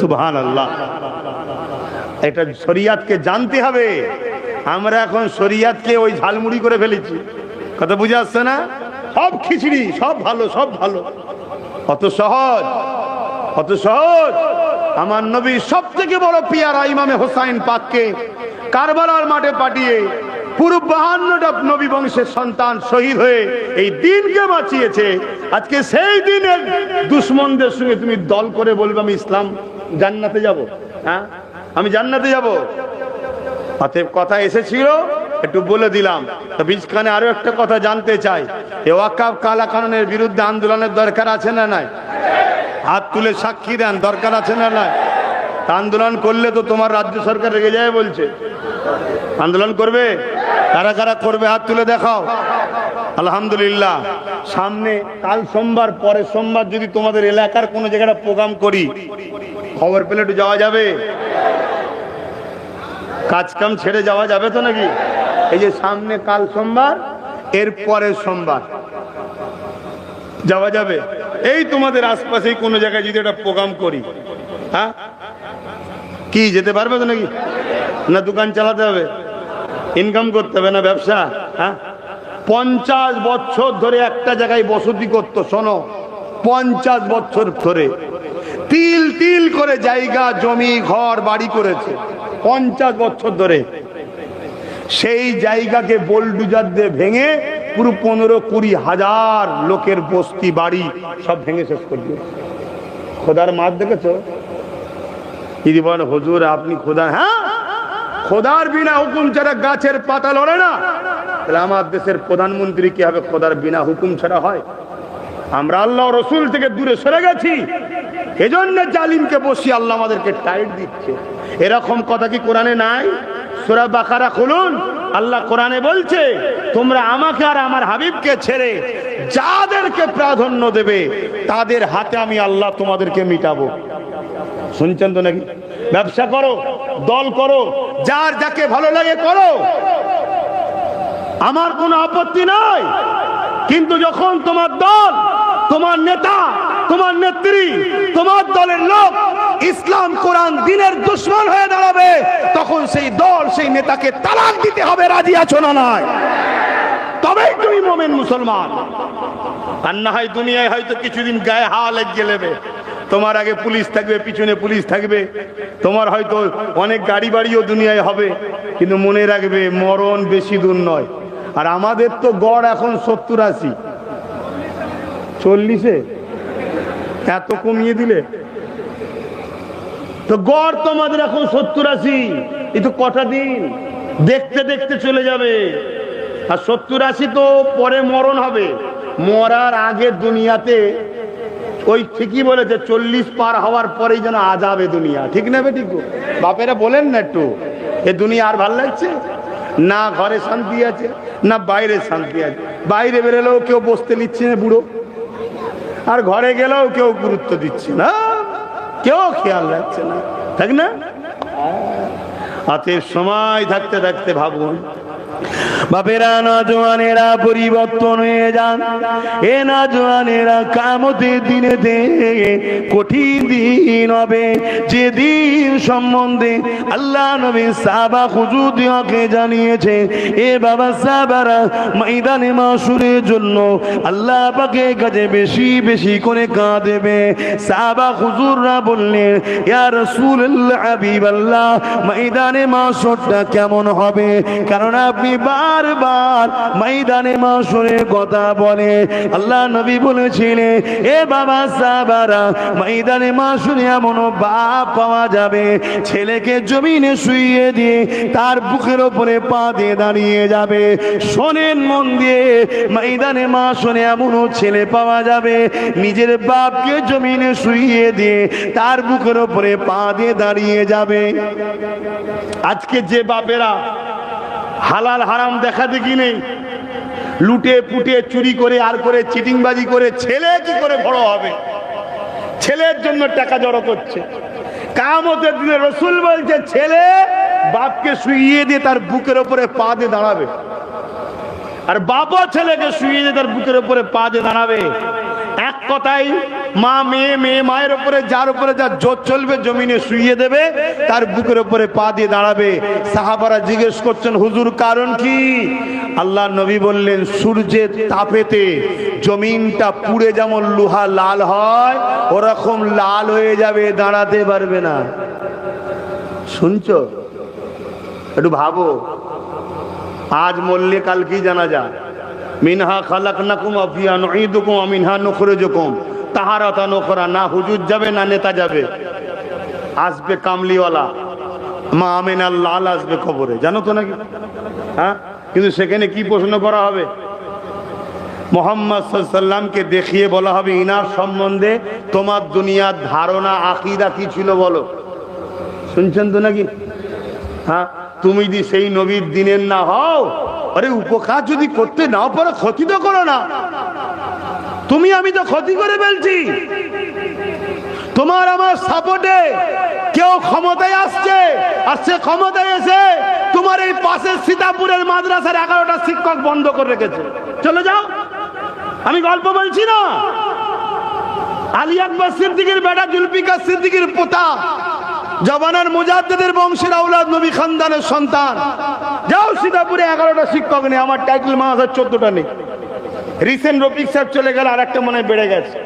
সুবহান আল্লাহ এটা শরিয়াতকে জানতে হবে। আমরা এখন শরিয়াতকে ওই ঝালমুড়ি করে ফেলেছি। কথা বুঝে আসছে না? সব খিচড়ি, সব ভালো সব ভালো। অত সহজ অত সহজ। আমার নবী সব থেকে বড় পিয়ারা ইমামে হোসাইন পাককে কারবালার মাঠে পাঠিয়ে পুরো বাহান্নটা নবী বংশের সন্তান শহীদ হয়ে এই দিনকে বাঁচিয়েছে। আজকে সেই দিনের দুশ্মনদের সঙ্গে তুমি দল করে বলবে আমি ইসলাম জান্নাতে যাব। হ্যাঁ? আমি জান্নাতে যাব। অতএব কথা এসেছিল, একটু বলে দিলাম। তো বীজখানে আরও একটা কথা জানতে চাই। এ ওয়াকাব বিরুদ্ধে আন্দোলনের দরকার আছে না নাই? হাত তুলে সাক্ষী দেন, দরকার আছে না নাই? আন্দোলন করলে তো তোমার রাজ্য সরকার রেগে যায় বলছে। আন্দোলন করবে? কারা কারা করবে? হাত তুলে দেখাও। আলহামদুলিল্লাহ। সামনে কাল সোমবার পরে সোমবার যদি তোমাদের এলাকার কোনো জায়গাটা প্রোগ্রাম করি খবর পেলে একটু যাওয়া যাবে। কাজ কাম ছেড়ে যাওয়া যাবে তো নাকি? এই যে সামনে কাল সোমবার, এর পরের সোমবার। যাওয়া যাবে। এই তোমাদের আশপাশেই কোনো জায়গায় যদি একটা প্রোগ্রাম করি হ্যাঁ? কি, যেতে পারবে তো নাকি? না দোকান চালাতে হবে? ইনকাম করতে হবে না ব্যবসা হ্যাঁ? পঞ্চাশ বছর ধরে একটা জায়গায় বসতি করতো, শোনো। পঞ্চাশ বছর ধরে। তিল তিল করে জায়গা, জমি, ঘর, বাড়ি করেছে। পঞ্চাশ বছর ধরে। সেই জায়গাকে বোলডুজার দিয়ে ভেঙে পুরো পনেরো কুড়ি হাজার লোকের বস্তি, বাড়ি সব ভেঙে শেষ করে দিয়েছে। খোদার মাছ দেখেছ? যদি বলেন, হুজুর, আপনি খোদা হ্যাঁ? খোদার বিনা হুকুম ছাড়া গাছের পাতা লড়ে না। তাহলে আমার দেশের প্রধানমন্ত্রী কি হবে? খোদার বিনা হুকুম ছাড়া হয়? আমরা আল্লাহ রসুল থেকে দূরে সরে গেছি। এজন্য জালিমকে বসি আল্লাহ আমাদেরকে টাইট দিচ্ছে। এরকম কথা কি কোরআনে নাই? সোরা বাকারা খুলুন, আল্লাহ কোরআনে বলছে, তোমরা আমাকে আর আমার হাবিবকে ছেড়ে যাদেরকে প্রাধান্য দেবে, তাদের হাতে আমি আল্লাহ তোমাদেরকে মিটাবো। শুনছেন তো নাকি? ব্যবসা করো, দল করো, যার যাকে ভালো লাগে করো। আমার কোনো আপত্তি নাই, কিন্তু যখন তোমার দল, তোমার নেতা তোমার নেত্রী, তোমার দলের লোক ইসলাম, কোরআন, দিনের দুশ্মন হয়ে দাঁড়াবে। তখন সেই দল, সেই নেতাকে তালাক দিতে হবে। রাজি আছো না নাই? তবেই তুমি মোমেন মুসলমান। আর না হয় দুনিয়ায় হয়তো কিছুদিন গায়ে হাওয়া লেগে নেবে। তোমার আগে পুলিশ থাকবে, পিছনে পুলিশ থাকবে। তোমার হয়তো অনেক গাড়ি বাড়িও দুনিয়ায় হবে। কিন্তু মনে রাখবে, মরণ বেশি দূর নয়। আর আমাদের তো গড় এখন সত্তর আশি। চল্লিশে? এত কমিয়ে দিলে? তো গড় তোমাদের এখন সত্তর আশি, এই তো কটা দিন। দেখতে দেখতে চলে যাবে। আর সত্তর আশি তো পরে মরণ হবে। মরার আগে দুনিয়াতে ওই ঠিকই বলেছে, চল্লিশ পার হওয়ার পরেই যেন আজাবে দুনিয়া। ঠিক না ঠিক বাপেরা বলেন না একটু, এ দুনিয়া আর ভালো লাগছে? না ঘরে শান্তি আছে, না বাইরে শান্তি আছে। বাইরে বেরোলেও কেউ বসতে নিচ্ছে না বুড়ো। আর ঘরে গেলেও কেউ গুরুত্ব দিচ্ছে না। কেউ খেয়াল রাখছে না। তাই না? অতএব সময় থাকতে থাকতে ভাবুন বাপেরা নজওয়ানেরা পরিবর্তন হয়ে যান। এ নজওয়ানেরা কঠিন দিন হবে। যে দিন সম্বন্ধে আল্লাহ নবী সাবা হুজুদিয়াকে জানিয়েছে, এ বাবা সাবারা মাসুরের জন্য আল্লাহ পাকে কাছে বেশি বেশি করে কাঁদেবে। সাবা হুজুররা বললেন ময়দানে মাসুরটা কেমন হবে? কারণ আপনি বারবার ময়দানে মাসুরের কথা বলে। আল্লাহ নবী এ বাবা সাবারা মাসুরে এমন বাপ পাওয়া যাবে, ছেলেকে জমিনে শুইয়ে দিয়ে তার বুকের ওপরে পা দিয়ে দাঁড়িয়ে যাবে। শোনেন মন দিয়ে, ময়দানে মাসুরে এমনও ছেলে পাওয়া যাবে, নিজের বাপকে জমিনে শুইয়ে দিয়ে তার বুকের ওপরে পা দিয়ে দাঁড়িয়ে যাবে। আজকে যে বাপেরা হালাল হারাম দেখা দেখি নেই। লুটে পুটে, চুরি করে, আর করে, চিটিংবাজি করে, ছেলে কি করে বড় হবে? ছেলের জন্য টাকা জড়ো করছে। কামতের দিনে রসুল বলছে, ছেলে, বাপকে শুইয়ে দিয়ে তার বুকের ওপরে পা দিয়ে দাঁড়াবে। আর বাবা ছেলেকে শুইয়ে দিয়ে তার বুকের ওপরে পা দিয়ে দাঁড়াবে। এক কথাই মা, মেয়ে মেয়ে, মায়ের উপরে, যার উপরে যার জোর চলবে, জমিনে শুইয়ে দেবে, তার বুকের উপরে পা দিয়ে দাঁড়াবে। সাহাবারা জিজ্ঞেস করছেন, হুজুর, কারণ কি? আল্লাহ নবী বললেন, সূর্যের তাপেতে জমিনটা পুড়ে যেমন লোহা লাল হয়, ওরকম লাল হয়ে যাবে, দাঁড়াতে পারবে না। শুনছো? একটু ভাবো। আজ মরলে কাল কি জানা যায়? মিনহা খালাক নাকুম আফিয়া, নঈদুকুম মিনহা নখরুজুকুম। তাহারাতা নখরা না হুজুর যাবে, না নেতা যাবে। আসবে কামলিওয়ালা। মা আমিনা লাল আসবে খবরে জানো তো নাকি? হ্যাঁ? কিন্তু সেখানে কি প্রশ্ন করা হবে? মোহাম্মদ দেখিয়ে বলা হবে, ইনার সম্বন্ধে তোমার দুনিয়ার ধারণা, আকিদা কি ছিল বলো? শুনছেন তো নাকি? হ্যাঁ? তুমি যদি সেই নবীর দিনের না হও, আরে উপকার যদি করতে নাও পারো, ক্ষতি তো করো না। তুমি, আমি তো ক্ষতি করে ফেলছি। তোমার আমার সাপোর্টে কেউ ক্ষমতায় আসছে, আর সে ক্ষমতায় এসে তোমার এই পাশের সীতাপুরের মাদ্রাসার এগারোটা শিক্ষক বন্ধ করে রেখেছে। চলে যাও। আমি গল্প বলছি না। আলী আকবর সিদ্দিকির বেটা জুলফিকার সিদ্দিকির পোতা, জবানার মুজাদ্দিদের বংশের আউলাদ নবী খানদানের সন্তান। যাও সীতাপুরে এগারোটা শিক্ষক নেই আমার টাইটেল মাস চোদ্দটা নেই। রিসেন্ট রফিক সাহেব চলে গেল আর একটা মনে বেড়ে গেছে।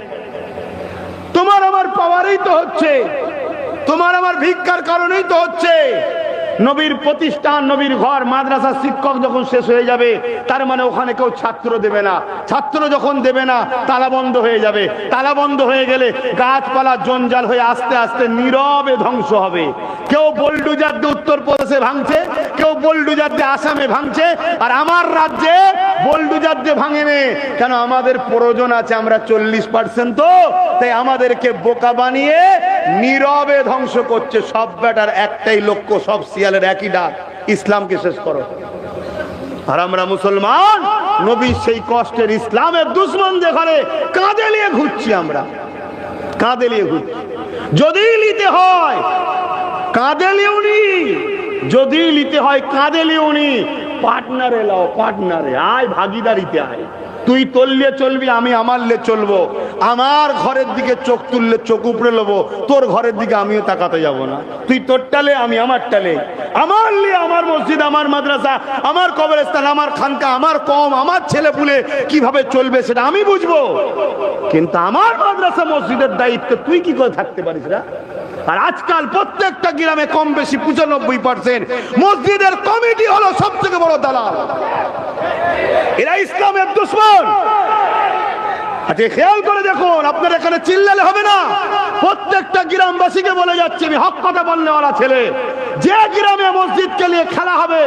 তোমার আমার পাওয়ারই তো হচ্ছে। তোমার আমার ভিক্ষার কারণেই তো হচ্ছে। নবীর প্রতিষ্ঠান, নবীর ঘর, মাদ্রাসা শিক্ষক যখন শেষ হয়ে যাবে, তার মানে ওখানে কেউ ছাত্র দেবে না। ছাত্র যখন দেবে না, তালা বন্ধ হয়ে যাবে। তালা বন্ধ হয়ে গেলে গাছপালা জঞ্জাল হয়ে আস্তে আস্তে নীরবে ধ্বংস হবে। কেউ বোল্ডুজার দিয়ে উত্তরপ্রদেশে ভাঙছে, কেউ বোল্ডুজার আসামে ভাঙছে, আর আমার রাজ্যে বোল্ডুজার দিয়ে ভাঙেনে। কেন? আমাদের প্রয়োজন আছে, আমরা চল্লিশ পার্সেন্ট তো, তাই আমাদেরকে বোকা বানিয়ে নীরবে ধ্বংস করছে। সব ব্যাটার একটাই লক্ষ্য, সব শিয়ালের একই ডাক, ইসলামকে শেষ করো। আর আমরা মুসলমান, নবী সেই কষ্টের ইসলামের দুশ্মন যেখানে কাঁদে নিয়ে ঘুরছি আমরা। কাঁদে নিয়ে ঘুরছি। যদি নিতে হয় কাঁদে লিউনি যদি নিতে হয় কাঁদে লিউনি পার্টনারে লাও, পার্টনারে। আয়, ভাগিদারিতে আয়। তুই তললে চলবি, আমি আমার লে চলবো। আমার ঘরের দিকে চোখ তুললে চোখ উপড়ে নেব তোর ঘরের দিকে আমিও তাকাতে যাব না। তুই তোর টালে, আমি আমার টালে। আমার লে, আমার মসজিদ, আমার মাদ্রাসা, আমার কবরস্থান, আমার খানকা, আমার কম, আমার ছেলে পুলে কীভাবে চলবে সেটা আমি বুঝব। কিন্তু আমার মাদ্রাসা মসজিদের দায়িত্ব, তুই কি করে থাকতে পারিস না আর আজকাল প্রত্যেকটা গ্রামে কম বেশি পঁচানব্বই পার্সেন্ট মসজিদের কমিটি হলো সব থেকে বড় দালাল। এরা ইসলামের দুশ্মন। আচ্ছা খেয়াল করে দেখুন, আপনার এখানে চিল্লালে হবে না। প্রত্যেকটা গ্রামবাসীকে বলে যাচ্ছে, আমি হক কথা বললে ওরা ছেলে। যে গ্রামে মসজিদকে নিয়ে খেলা হবে,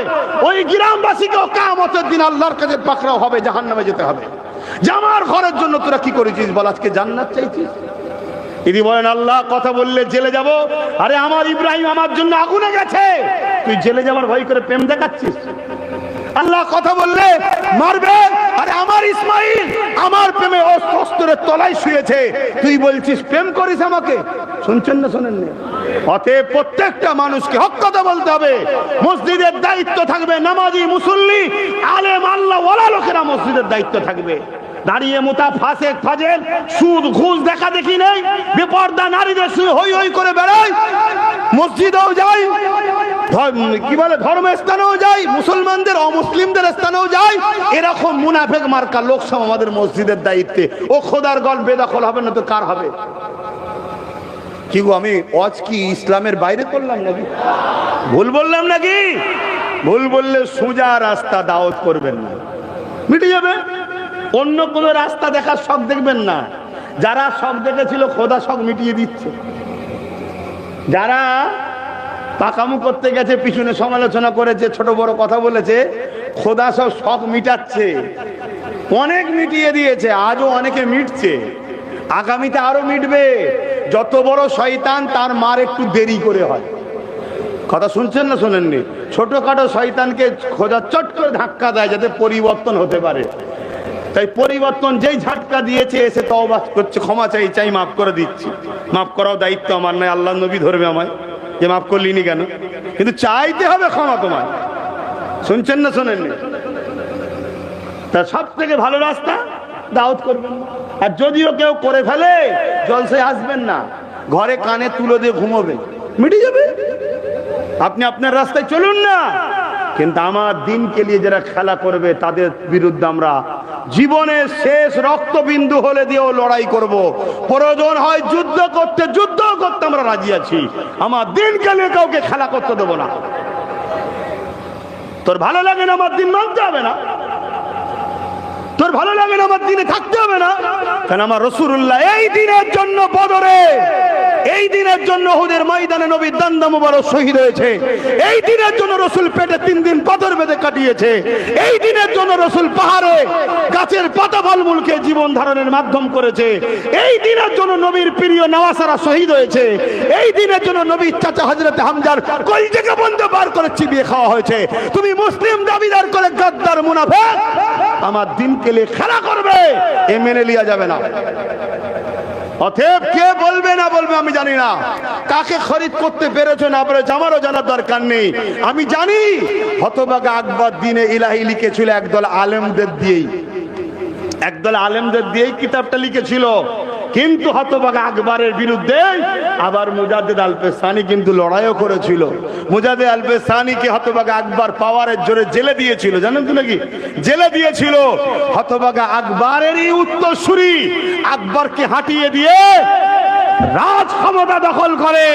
ওই গ্রামবাসীকেও কামতের দিন আল্লাহর কাছে পাকড়াও হবে জাহান নামে যেতে হবে। যে আমার ঘরের জন্য তোরা কি করেছিস বল? আজকে জান্নাত চাইছিস? ইনি বলেন, আল্লাহ, কথা বললে জেলে যাব। আরে, আমার ইব্রাহিম আমার জন্য আগুনে গেছে। তুই জেলে যাবার ভয় করে প্রেম দেখাচ্ছিস? আল্লাহ, কথা বললে মারবে। আরে, আমার ইসমাইল আমার প্রেমে অস্ত্রের তলায় শুয়েছে। তুই বলছিস, প্রেম করিস আমাকে? শুনছেন না শোনেন না? অতএব প্রত্যেকটা মানুষকে হক কথা বলতে হবে। মসজিদের দায়িত্ব থাকবে নামাজি, মুসল্লি, আলেম, আল্লাহ, ওয়ালা লোকেরা মসজিদের দায়িত্ব থাকবে। দাঁড়িয়ে মোতা ফাঁসে ফাজেল সুদ ঘুষ দেখা দেখি নেই, বেপর্দা নারীদের সঙ্গে হই হই করে বেড়ায় মসজিদেও যাই কি বলে ধর্ম স্থানেও যাই, মুসলমানদের, অমুসলিমদের স্থানেও যাই, এরকম মুনাফেক মার্কা লোকসভা আমাদের মসজিদের দায়িত্বে। ও খোদার গল বেদখল হবে না তো কার হবে? কি গো, আমি অজ কি ইসলামের বাইরে করলাম নাকি? ভুল বললাম নাকি? ভুল বললে সোজা রাস্তা দাওয়াত করবেন না। মিটে যাবে? অন্য কোনো রাস্তা দেখার শখ দেখবেন না। যারা শখ দেখেছিল খোদা শখ মিটিয়ে দিচ্ছে। যারা পাকামু করতে গেছে, পিছনে সমালোচনা করেছে, ছোট বড় কথা বলেছে, খোদা সব শখ মিটাচ্ছে। অনেক মিটিয়ে দিয়েছে, আজও অনেকে মিটছে। আগামীতে আরও মিটবে। যত বড় শয়তান, তার মার একটু দেরি করে হয়। কথা শুনছেন না শোনেননি? ছোটখাটো শয়তানকে খোঁজা চট করে ধাক্কা দেয় যাতে পরিবর্তন হতে পারে। তাই পরিবর্তন যেই ঝাটকা দিয়েছে, এসে তওবা করছে, ক্ষমা চাই চাই, মাফ করে দিচ্ছি। মাফ করাও দায়িত্ব আমার নয়, আল্লাহ নবী ধরবে আমায়। যে মাফ করলিনি কেন? কিন্তু চাইতে হবে ক্ষমা তোমায়। শুনছেন না শোনেননি? তা সব থেকে ভালো রাস্তা, দাওয়াত করবেন। আর যদিও কেউ করে ফেলে জলসে আসবেন না। ঘরে কানে তুলো দিয়ে ঘুমোবেন মিটে যাবে। আপনি আপনার রাস্তায় চলুন না। কিন্তু আমার দিনকে নিয়ে যারা খেলা করবে, তাদের বিরুদ্ধে আমরা জীবনের শেষ রক্তবিন্দু হলে দিয়েও লড়াই করব। প্রয়োজন হয় যুদ্ধ করতে যুদ্ধ করতে আমরা রাজি আছি। আমার দিনকে নিয়ে কাউকে খেলা করতে দেবো না। তোর ভালো লাগে না, আমার দিন মানতে হবে না। তোর ভালো লাগে না, আমার দিনে থাকতে হবে না। কেন আমার রসুল্লাহ এই দিনের জন্য বদরে। দিনের জন্য হুদের ময়দানে নবী দান্দা মুবারক শহীদ হয়েছে। এই দিনের জন্য রসুল পেটে তিন দিন পাথর বেঁধে কাটিয়েছে। এই দিনের জন্য রসুল পাহাড়ে গাছের পাতা ফলমূলকে জীবন ধারণের মাধ্যম করেছে। এই দিনের জন্য নবীর প্রিয় নওয়াসারা শহীদ হয়েছে। এই দিনের জন্য নবীর চাচা হজরত হামজার কই থেকে বন্ধ বার করে চিবিয়ে খাওয়া হয়েছে। তুমি মুসলিম দাবিদার করে গাদ্দার মুনাফেক। আমার দিনকে খেলা করবে, এ মেনে লিয়া যাবে না। অতএব কে বলবে না বলবে আমি জানি না। কাকে খরিদ করতে পেরেছ না পেরেছ, আমারও জানার দরকার নেই। আমি জানি হতবাগা আকবর দিনে ইলাহি লিখেছিল একদল আলেমদের দিয়েই। একদল আলেমদের দিয়েই কিতাবটা লিখেছিল। কিন্তু হতবাগা আকবরের বিরুদ্ধে আবার মুজাদ্দেদ আলপেসানি কিন্তু লড়াইও করেছিল। মুজাদ্দেদ আলপেসানিকে হতবাগা আকবর পাওয়ারের জোরে জেলে দিয়েছিল। জানেন তো নাকি? জেলে দিয়েছিল। হতবাগা আকবরেরই উত্তরসূরি। আকবরকে হাঁটিয়ে দিয়ে রাজ ক্ষমতা দখল করে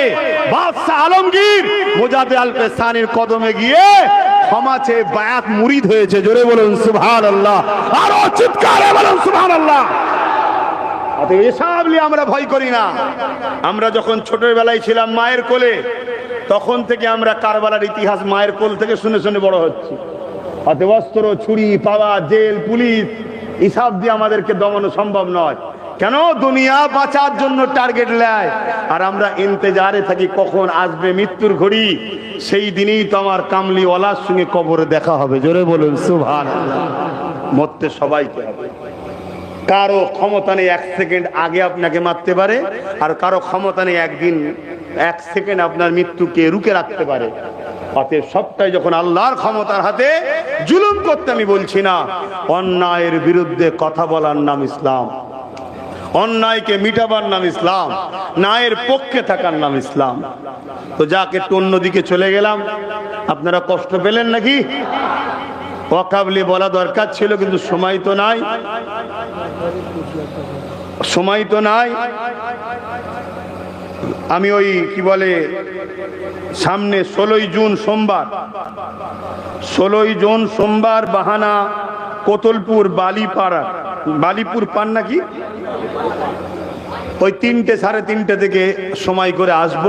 বাদশাহ আলমগীর। মুজাদ্দেদ আলপেসানির কদমে গিয়ে ক্ষমা চেয়ে বায়াত মুরিদ হয়েছে। জোরে বলুন সুবহান আল্লাহ আরও চিৎকারে বলুন সুবহান আল্লাহ আমরা ভয় করি না। আমরা যখন ছোটবেলায় ছিলাম মায়ের কোলে, তখন থেকে আমরা কারবালার ইতিহাস মায়ের কোল থেকে শুনে শুনে বড় হচ্ছি। অতএব অস্ত্র, ছুরি, পাওয়া, জেল, পুলিশ হিসাব দিয়ে আমাদেরকে দমানো সম্ভব নয়। কেন? দুনিয়া বাঁচার জন্য টার্গেট নেয়। আর আমরা ইন্তেজারে থাকি, কখন আসবে মৃত্যুর ঘড়ি, সেই দিনেই তো আমার কামলি ওলার সঙ্গে কবরে দেখা হবে। জোরে বলুন সুভান মরতে সবাইকে হবে। কারও ক্ষমতা নেই এক সেকেন্ড আগে আপনাকে মারতে পারে, আর কারও ক্ষমতা নেই একদিন, এক সেকেন্ড আপনার মৃত্যুকে রুকে রাখতে পারে। অতএব সবটাই যখন আল্লাহর ক্ষমতার হাতে জুলুম করতে আমি বলছি না, অন্যায়ের বিরুদ্ধে কথা বলার নাম ইসলাম, অন্যায়কে মিটাবার নাম ইসলাম, ন্যায়ের পক্ষে থাকার নাম ইসলাম। তো যাকে, একটু অন্যদিকে চলে গেলাম। আপনারা কষ্ট পেলেন নাকি? অকাবলি বলা দরকার ছিল, কিন্তু সময় তো নাই। সময় তো নাই। আমি ওই, কি বলে, সামনে ষোলোই জুন সোমবার, ষোলোই জুন সোমবার বাহানা কোতলপুর বালিপাড়া, বালিপুর পান নাকি? ওই তিনটে সাড়ে তিনটে থেকে সময় করে আসব।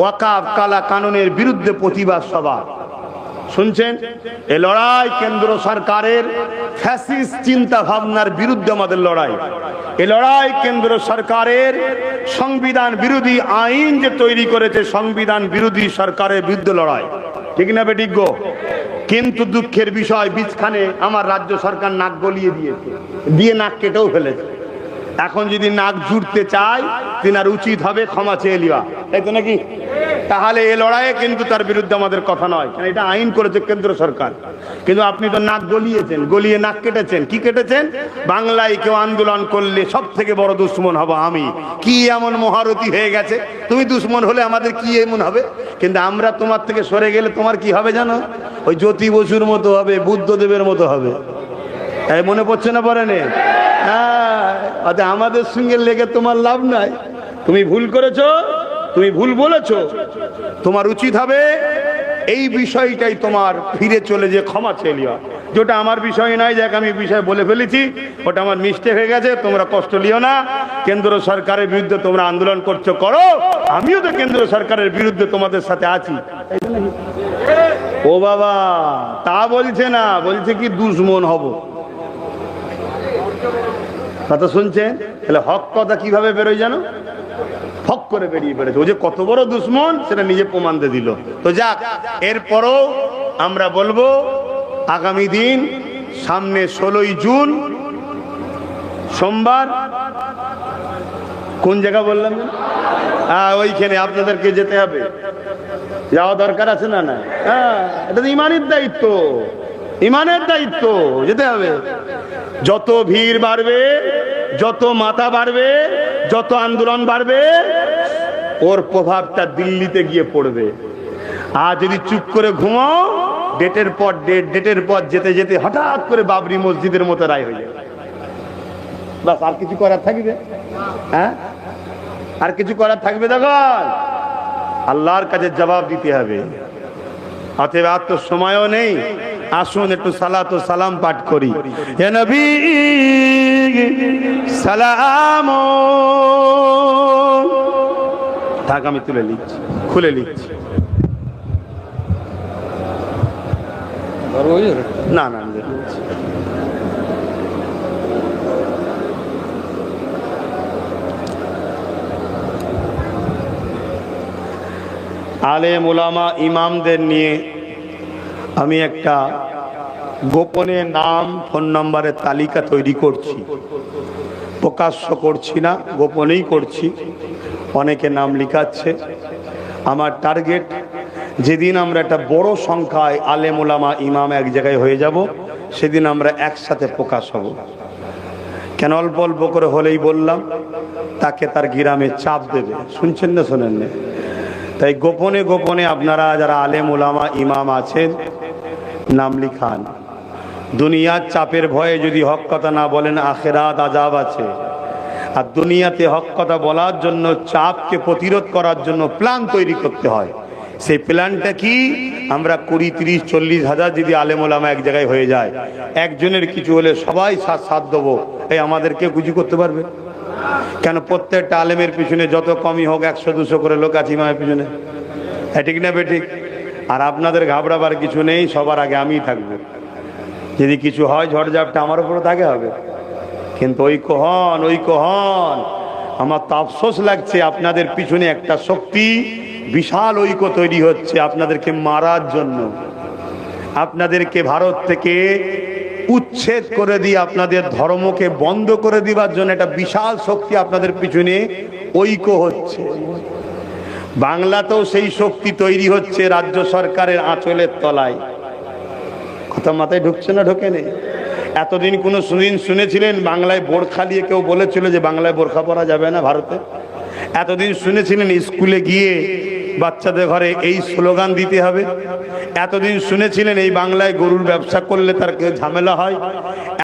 ওয়াকাব কালা কানুনের বিরুদ্ধে প্রতিবাদ সভা। শুনছেন? এ লড়াই কেন্দ্র সরকারের ফ্যাসিস চিন্তা ভাবনার বিরুদ্ধে আমাদের লড়াই। এ লড়াই কেন্দ্র সরকারের সংবিধান বিরোধী আইন যে তৈরি করেছে, সংবিধান বিরোধী সরকারের বিরুদ্ধে লড়াই। ঠিক না বেটিজ্ঞ কিন্তু দুঃখের বিষয়, বীজখানে আমার রাজ্য সরকার নাক গলিয়ে দিয়েছে। দিয়ে নাক কেটেও ফেলেছে। এখন যদি নাক জুড়তে চায়, তিনার উচিত হবে ক্ষমা চেয়ে লিওয়া তাই তো নাকি? তাহলে এ লড়াইয়ে কিন্তু তার বিরুদ্ধে আমাদের কথা নয়। কারণ এটা আইন করেছে কেন্দ্র সরকার। কিন্তু আপনি তো নাক গলিয়েছেন, গলিয়ে নাক কেটেছেন। কি কেটেছেন? বাংলায় কেউ আন্দোলন করলে সব থেকে বড় দুশ্মন হব আমি। কি এমন মহারথী হয়ে গেছে? তুমি দুশ্মন হলে আমাদের কি এমন হবে? কিন্তু আমরা তোমার থেকে সরে গেলে তোমার কি হবে জানো? ওই জ্যোতি বসুর মতো হবে, বুদ্ধদেবের মতো হবে। তাই মনে পড়ছে না পরে নে? হ্যাঁ আমাদের সঙ্গে লেগে তোমার লাভ নাই। তুমি ভুল করেছ? তুমি ভুল বলেছ। তোমার উচিত হবে এই বিষয়টাই তোমার ফিরে চলে যে ক্ষমা চেয়ে যেটা আমার বিষয় নয়, যাক আমি বিষয় বলে ফেলেছি, ওটা আমার মিস্টেক হয়ে গেছে, তোমরা কষ্ট লিও না। কেন্দ্র সরকারের বিরুদ্ধে তোমরা আন্দোলন করছ, করো। আমিও তো কেন্দ্র সরকারের বিরুদ্ধে তোমাদের সাথে আছি? ও বাবা, তা বলছে না, বলছে কি দুশ্মন হব। কথা শুনছেন? তাহলে হক কথা কীভাবে বেরোয় জানো? হক করে বেরিয়ে পড়েছে। ও যে কত বড় দুশ্মন, সেটা নিজে প্রমাণ দিয়ে দিল। তো যাক, এরপরও আমরা বলব, আগামী দিন, সামনে ষোলোই জুন, সোমবার, কোন জায়গা বললাম হ্যাঁ ওইখানে আপনাদেরকে যেতে হবে। যাওয়া দরকার আছে না না? হ্যাঁ এটা তো ইমানের দায়িত্ব। ইমানের দায়িত্ব, যেতে হবে। যত ভিড় বাড়বে, যত মাথা বাড়বে যত আন্দোলন বাড়বে, ওর প্রভাবটা দিল্লিতে গিয়ে পড়বে। আর যদি চুপ করে ঘুমাও, ডেটের পর ডেট, ডেটের পর যেতে যেতে হঠাৎ করে বাবরি মসজিদের মতো রায় হয়ে যাবে। বাস, আর কিছু করার থাকবে? হ্যাঁ? আর কিছু করার থাকবে দেখো? আল্লাহর কাছে জবাব দিতে হবে। অতএব আর তো সময়ও নেই। আসুন একটু সালাত ও সালাম পাঠ করি। হে নবী! সালাম। থাক, আমি তুলে নিচ্ছি, খুলে নিচ্ছি। না না আলে মোলামা ইমামদের নিয়ে আমি একটা গোপনে নাম, ফোন নম্বরের তালিকা তৈরি করছি। প্রকাশ্য করছি না, গোপনেই করছি। অনেকে নাম লিখাচ্ছে। আমার টার্গেট যেদিন আমরা একটা বড় সংখ্যায় আলে মোলামা ইমাম এক জায়গায় হয়ে যাব, সেদিন আমরা একসাথে প্রকাশ হব। কেন অল্প অল্প করে হলেই বললাম, তাকে তার গ্রামে চাপ দেবে। শুনছেন না, শোনেন না। তাই গোপনে গোপনে আপনারা যারা আলেম ওলামা ইমাম আছেন, নাম লিখান। দুনিয়ার চাপের ভয়ে যদি হক কথা না বলেন, আখেরাত আজাব আছে। আর দুনিয়াতে হক কথা বলার জন্য, চাপকে প্রতিরোধ করার জন্য প্ল্যান তৈরি করতে হয়। সেই প্ল্যানটা কি? আমরা কুড়ি, তিরিশ, চল্লিশ হাজার যদি আলেম ওলামা এক জায়গায় হয়ে যায়, একজনের কিছু হলে সবাই সাথ সাথ দেবো। এই আমাদেরকে কিছু করতে পারবে? কেন প্রত্যেকটা আলেমের পিছনে যত কমই হোক, একশো, দুশো করে লোক আছে ইমামের পিছনে। হ্যাঁ ঠিক না বেঠিক আর আপনাদের ঘাবড়াবার কিছু নেই, সবার আগে আমিই থাকব। যদি কিছু হয় ঝড়ঝাপটা আমার উপরে থাকে হবে। কিন্তু ঐক্য হন ঐক্য হন। আমার তো আফসোস লাগছে আপনাদের পিছনে একটা শক্তি, বিশাল ঐক্য তৈরি হচ্ছে আপনাদেরকে মারার জন্য। আপনাদেরকে ভারত থেকে উচ্ছেদ করে দিয়ে, আপনাদের ধর্মকে বন্ধ করে দিবার জন্য একটা বিশাল শক্তি আপনাদের পিছনে ঐক্য হচ্ছে। বাংলাতেও সেই শক্তি তৈরি হচ্ছে রাজ্য সরকারের আঁচলের তলায়। কথা মাথায় ঢুকছে না ঢোকে নেই এতদিন কোনো সুদিন শুনেছিলেন, বাংলায় বোরখা দিয়ে কেউ বলেছিল যে বাংলায় বোরখা পরা যাবে না ভারতে? এতদিন শুনেছিলেন স্কুলে গিয়ে বাচ্চাদের ঘরে এই স্লোগান দিতে হবে? এতদিন শুনেছিলেন এই বাংলায় গরুর ব্যবসা করলে তার ঝামেলা হয়?